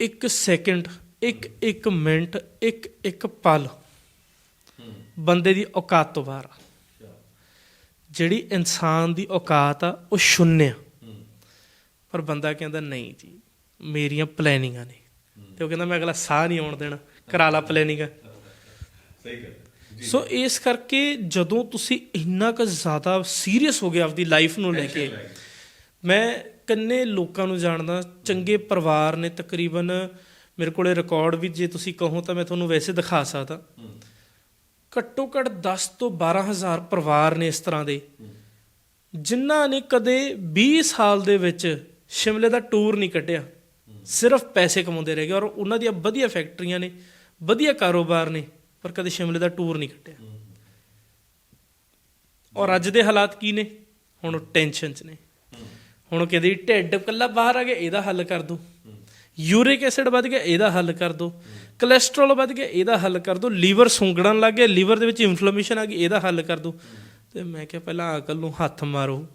ਇੱਕ ਸੈਕਿੰਡ ਇੱਕ ਇੱਕ ਮਿੰਟ ਇੱਕ ਇੱਕ ਪਲ। ਬੰਦੇ ਦੀ ਔਕਾਤ ਤੋਂ ਬਾਹਰ ਆ। ਜਿਹੜੀ ਇਨਸਾਨ ਦੀ ਔਕਾਤ ਆ ਉਹ ਸ਼ੁੰਨਿਆ ਪਰ ਬੰਦਾ ਕਹਿੰਦਾ ਨਹੀਂ ਜੀ ਮੇਰੀਆਂ ਪਲੈਨਿੰਗਾਂ ਨੇ। ਤੇ ਉਹ ਕਹਿੰਦਾ ਮੈਂ ਅਗਲਾ ਸਾਹ ਨਹੀਂ ਆਉਣ ਦੇਣਾ। ਕਰਾ ਲਾ ਪਲੈਨਿੰਗ। ਸਹੀ ਗੱਲ ਸੋ ਇਸ ਕਰਕੇ ਜਦੋਂ ਤੁਸੀਂ ਇੰਨਾ ਕੁ ਜ਼ਿਆਦਾ ਸੀਰੀਅਸ ਹੋ ਗਏ ਆਪਦੀ ਲਾਈਫ ਨੂੰ ਲੈ ਕੇ ਮੈਂ ਕਿੰਨੇ ਲੋਕਾਂ ਨੂੰ ਜਾਣਦਾ? ਚੰਗੇ ਪਰਿਵਾਰ ਨੇ ਤਕਰੀਬਨ ਮੇਰੇ ਕੋਲੇ ਰਿਕਾਰਡ ਵੀ ਜੇ ਤੁਸੀਂ ਕਹੋ ਤਾਂ ਮੈਂ ਤੁਹਾਨੂੰ ਵੈਸੇ ਦਿਖਾ ਸਕਦਾ। ਘੱਟੋ ਘੱਟ 10 ਤੋਂ 12000 ਪਰਿਵਾਰ ਨੇ ਇਸ ਤਰ੍ਹਾਂ ਦੇ। ਜਿਨ੍ਹਾਂ ਨੇ ਕਦੇ 20 ਸਾਲ ਦੇ ਵਿੱਚ ਸ਼ਿਮਲੇ ਦਾ ਟੂਰ ਨਹੀਂ ਕੱਢਿਆ। ਸਿਰਫ ਪੈਸੇ ਕਮਾਉਂਦੇ ਰਹਿ ਗਏ ਔਰ ਉਹਨਾਂ ਦੀਆਂ ਵਧੀਆ ਫੈਕਟਰੀਆਂ ਨੇ, ਵਧੀਆ ਕਾਰੋਬਾਰ ਨੇ, ਪਰ ਕਦੇ ਸ਼ਿਮਲੇ ਦਾ ਟੂਰ ਨਹੀਂ ਕੱਟਿਆ ਔਰ ਅੱਜ ਦੇ ਹਾਲਾਤ ਕੀ ਨੇ? ਹੁਣ ਉਹ ਟੈਨਸ਼ਨ 'ਚ ਨੇ। ਹੁਣ ਉਹ ਕਹਿੰਦੇ ਢਿੱਡ ਕੱਲਾ ਬਾਹਰ ਆ ਗਿਆ, ਇਹਦਾ ਹੱਲ ਕਰ ਦੋ। ਯੂਰਿਕ ਐਸਿਡ ਵੱਧ ਗਿਆ, ਇਹਦਾ ਹੱਲ ਕਰ ਦੋ। ਕੋਲੇਸਟ੍ਰੋਲ ਵੱਧ ਗਿਆ, ਇਹਦਾ ਹੱਲ ਕਰ ਦੋ। ਲੀਵਰ ਸੁੰਗੜਨ ਲੱਗ ਗਿਆ, ਲੀਵਰ ਦੇ ਵਿੱਚ ਇਨਫਲੇਮੇਸ਼ਨ ਆ ਗਈ, ਇਹਦਾ ਹੱਲ ਕਰ ਦੋ। ਤੇ ਮੈਂ ਕਿਹਾ ਪਹਿਲਾਂ ਅਕਲ ਨੂੰ ਹੱਥ ਮਾਰੋ।